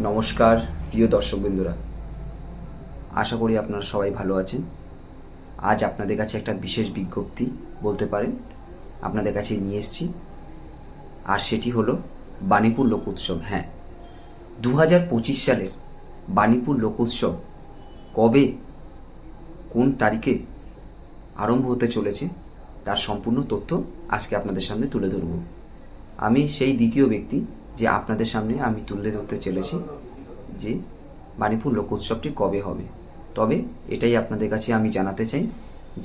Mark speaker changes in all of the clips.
Speaker 1: নমস্কার, প্রিয় দর্শকবৃন্দুরা। আশা করি আপনারা সবাই ভালো আছেন। আজ আপনাদের কাছে একটা বিশেষ বিজ্ঞপ্তি বলতে পারেন। আপনাদের কাছে নিয়ে এসেছি। আর সেটি হলো বাণীপুর লোক উৎসব। হ্যাঁ দু হাজার পঁচিশ সালের বাণীপুর লোক উৎসব কবে, কোন তারিখে আরম্ভ হতে চলেছে, তার সম্পূর্ণ তথ্য আজকে আপনাদের সামনে তুলে ধরব। আমি সেই দ্বিতীয় ব্যক্তি যে আপনাদের সামনে আমি তুলে ধরতে চলেছি, যে বাণীপুর লোক উৎসবটি কবে হবে। তবে এটাই আপনাদের কাছে আমি জানাতে চাই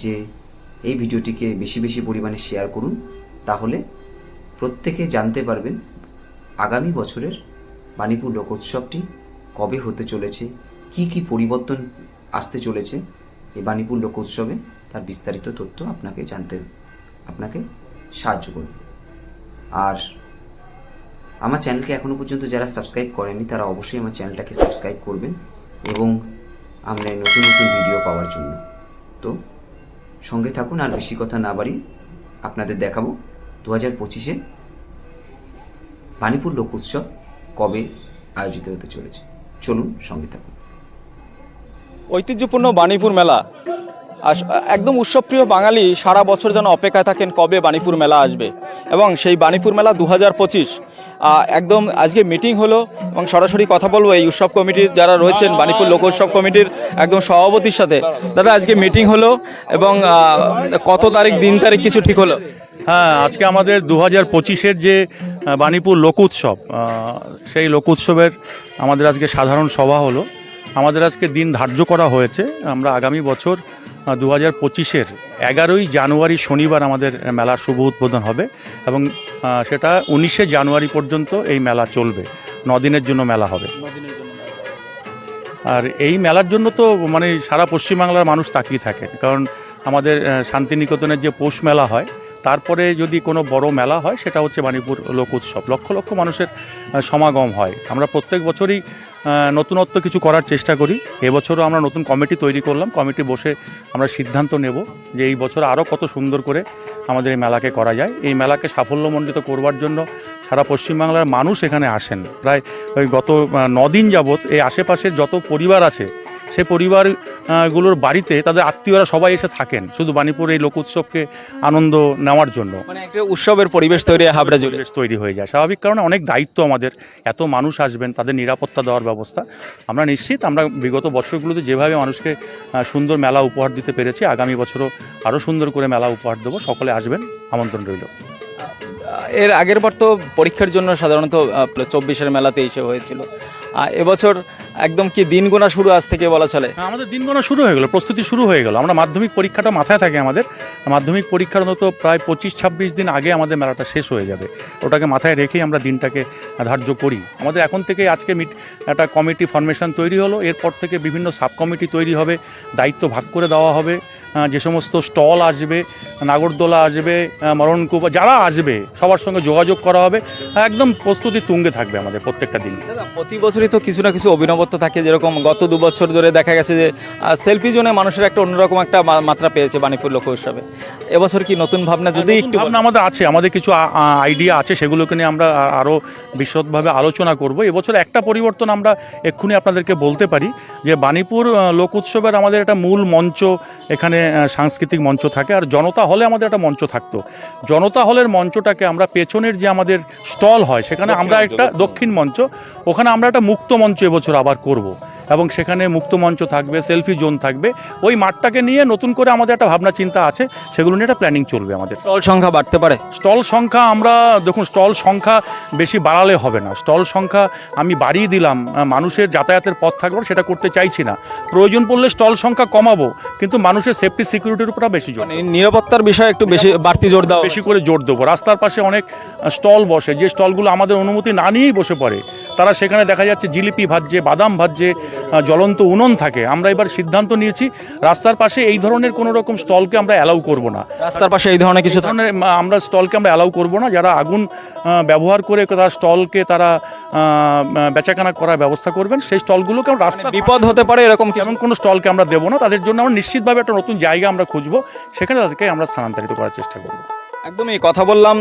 Speaker 1: যে এই ভিডিওটিকে বেশি বেশি পরিমাণে শেয়ার করুন, তাহলে প্রত্যেকে জানতে পারবেন আগামী বছরের বাণীপুর লোক উৎসবটি কবে হতে চলেছে, কি কি পরিবর্তন আসতে চলেছে এই বাণীপুর লোক উৎসবে তার বিস্তারিত তথ্য আপনাকে জানতে, আপনাকে সাহায্য করবে। আর আমার চ্যানেলকে এখনও পর্যন্ত যারা সাবস্ক্রাইব করেনি তারা অবশ্যই আমার চ্যানেলটাকে সাবস্ক্রাইব করবেন এবং আমরা নতুন নতুন ভিডিও পাওয়ার জন্য। তো সঙ্গে থাকুন, আর বেশি কথা না বাড়ি আপনাদের দেখাবো দু হাজার পঁচিশে বাণীপুর লোক উৎসব কবে আয়োজিত হতে চলেছে। চলুন, সঙ্গে থাকুন।
Speaker 2: ঐতিহ্যপূর্ণ বাণীপুর মেলা। একদম উৎসবপ্রিয় বাঙালি সারা বছর যেন অপেক্ষায় থাকেন কবে বাণীপুর মেলা আসবে। এবং সেই বাণীপুর মেলা দু হাজার পঁচিশ একদম আজকে মিটিং হলো এবং সরাসরি কথা বলব এই উৎসব কমিটির যারা রয়েছেন বাণীপুর লোক উৎসব কমিটির একদম সভাপতির সাথে। দাদা আজকে মিটিং হলো এবং কত তারিখ দিন তারিখ কিছু ঠিক হলো?
Speaker 3: হ্যাঁ আজকে আমাদের দু হাজার পঁচিশের যে আহ, বাণীপুর লোক উৎসব সেই লোক উৎসবের আমাদের আজকে সাধারণ সভা হলো। আমাদের আজকে দিন ধার্য করা হয়েছে। আমরা আগামী বছর দু হাজার পঁচিশের এগারোই জানুয়ারি শনিবার আমাদের মেলার শুভ উদ্বোধন হবে এবং সেটা উনিশে জানুয়ারি পর্যন্ত এই মেলা চলবে। দিনের জন্য মেলা হবে। আর এই মেলার জন্য তো মানে সারা পশ্চিমবাংলার মানুষ তাকিয়ে থাকে। কারণ আমাদের শান্তিনিকেতনের যে পৌষ মেলা হয় তারপরে যদি কোনো বড় মেলা হয়, সেটা হচ্ছে বাণীপুর লোক উৎসব। লক্ষ লক্ষ মানুষের সমাগম হয়। আমরা প্রত্যেক বছরই নতুনত্ব কিছু করার চেষ্টা করি। এবছরও আমরা নতুন কমিটি তৈরি করলাম। কমিটি বসে আমরা সিদ্ধান্ত নেব যে এই বছর আরও কত সুন্দর করে আমাদের এই মেলাকে করা যায়। এই মেলাকে সাফল্যমণ্ডিত করবার জন্য সারা পশ্চিমবাংলার মানুষ এখানে আসেন। প্রায় গত নদিন দিন যাবৎ এই আশেপাশের যত পরিবার আছে সে পরিবারগুলোর বাড়িতে তাদের আত্মীয়রা সবাই এসে থাকেন শুধু বাণীপুর এই লোক উৎসবকে আনন্দ নেওয়ার জন্য।
Speaker 2: মানে একটা উৎসবের পরিবেশ তৈরি হয় হাবড়া জুড়ে।
Speaker 3: পরিবেশ তৈরি হয়ে যায়। স্বাভাবিক কারণে অনেক দায়িত্ব আমাদের এত মানুষ আসবেন তাদের নিরাপত্তা দেওয়ার ব্যবস্থা। আমরা নিশ্চিত আমরা বিগত বছরগুলোতে যেভাবে মানুষকে আহ, সুন্দর মেলা উপহার দিতে পেরেছি আগামী বছরও আরও সুন্দর করে মেলা উপহার দেবো। সকলে আসবেন আমন্ত্রণ রইল।
Speaker 2: এর আগের বার তো পরীক্ষার জন্য সাধারণত চব্বিশের মেলাতে এসে হয়েছিল। এবছর একদম কি দিন গোনা শুরু আজ থেকে বলা চলে?
Speaker 3: হ্যাঁ, আমাদের দিন গোনা শুরু হয়ে গেল প্রস্তুতি শুরু হয়ে গেল। আমরা মাধ্যমিক পরীক্ষাটা মাথায় থাকে আমাদের। মাধ্যমিক পরীক্ষার মতো প্রায় পঁচিশ ছাব্বিশ দিন আগে আমাদের মেলাটা শেষ হয়ে যাবে। ওটাকে মাথায় রেখেই আমরা দিনটাকে ধার্য করি। আমাদের এখন থেকে আজকে মিট একটা কমিটি ফরমেশন তৈরি হলো। এরপর থেকে বিভিন্ন সাব কমিটি তৈরি হবে। দায়িত্ব ভাগ করে দেওয়া হবে। যে সমস্ত স্টল আসবে নাগরদোলা আসবে মরণকূপ যারা আসবে সবার সঙ্গে যোগাযোগ করা হবে একদম প্রস্তুতি তুঙ্গে থাকবে আমাদের প্রত্যেকটা দিন।
Speaker 2: প্রতি বছরই তো কিছু না কিছু অভিনবত্ব থাকে যেরকম গত দু বছর ধরে দেখা গেছে যে সেলফি জোনে মানুষের একটা অন্যরকম একটা মাত্রা পেয়েছে বাণীপুর লোক উৎসবে এবছর কি নতুন ভাবনা যদি একটু
Speaker 3: ভাবনা আমাদের আছে আমাদের কিছু আইডিয়া আছে সেগুলোকে নিয়ে আমরা আরও বিশদভাবে আলোচনা করব। এবছর একটা পরিবর্তন আমরা এক্ষুনি আপনাদেরকে বলতে পারি যে বাণীপুর লোক উৎসবের আমাদের একটা মূল মঞ্চ এখানে সাংস্কৃতিক মঞ্চ থাকে আর জনতা হলে আমাদের একটা মঞ্চ থাকতো। জনতা হলের মঞ্চটাকে আমরা পেছনের যে আমাদের স্টল হয় সেখানে আমরা একটা দক্ষিণ মঞ্চ। ওখানে আমরা একটা মুক্ত মঞ্চ এবছর আবার করব। এবং সেখানে মুক্ত মঞ্চ থাকবে সেলফি জোন থাকবে। ওই মাঠটাকে নিয়ে নতুন করে আমাদের একটা ভাবনা চিন্তা আছে সেগুলো নিয়ে একটা প্ল্যানিং চলবে আমাদের।
Speaker 2: স্টল সংখ্যা বাড়তে পারে?
Speaker 3: স্টল সংখ্যা আমরা দেখুন স্টল সংখ্যা বেশি বাড়ালে হবে না। স্টল সংখ্যা আমি বাড়িয়ে দিলাম মানুষের যাতায়াতের পথ থাকবে সেটা করতে চাইছি না। প্রয়োজন পড়লে স্টল সংখ্যা কমাবো কিন্তু মানুষের সেফটি সিকিউরিটির উপর বেশি জোর
Speaker 2: মানে নিরাপত্তার বিষয়ে একটু বেশি বাড়তি জোর দেওয়া
Speaker 3: বেশি করে জোর দেবো। রাস্তার পাশে অনেক স্টল বসে যে স্টলগুলো আমাদের অনুমতি না নিয়েই বসে পড়ে তারা সেখানে দেখা যাচ্ছে জিলিপি ভাজছে বাদাম ভাজছে জ্বলন্ত উনুন থাকে। আমরা এবার সিদ্ধান্ত নিয়েছি রাস্তার পাশে এই ধরনের কোনো রকম স্টলকে আমরা অ্যালাউ করব না।
Speaker 2: রাস্তার পাশে এই ধরনের কিছু
Speaker 3: ধরনের আমরা স্টলকে আমরা অ্যালাউ করব না। যারা আগুন ব্যবহার করে তারা স্টলকে তারা বেচাকেনা করার ব্যবস্থা করবেন। সেই স্টলগুলোকে আমরা রাস্তা
Speaker 2: বিপদ হতে পারে এরকম কিছু?
Speaker 3: এমন কোনো স্টলকে আমরা দেবো না। তাদের জন্য আমরা নিশ্চিতভাবে একটা নতুন জায়গা আমরা খুঁজবো। সেখানে তাদেরকে আমরা স্থানান্তরিত করার চেষ্টা করব।
Speaker 2: একদমই কথা বললাম।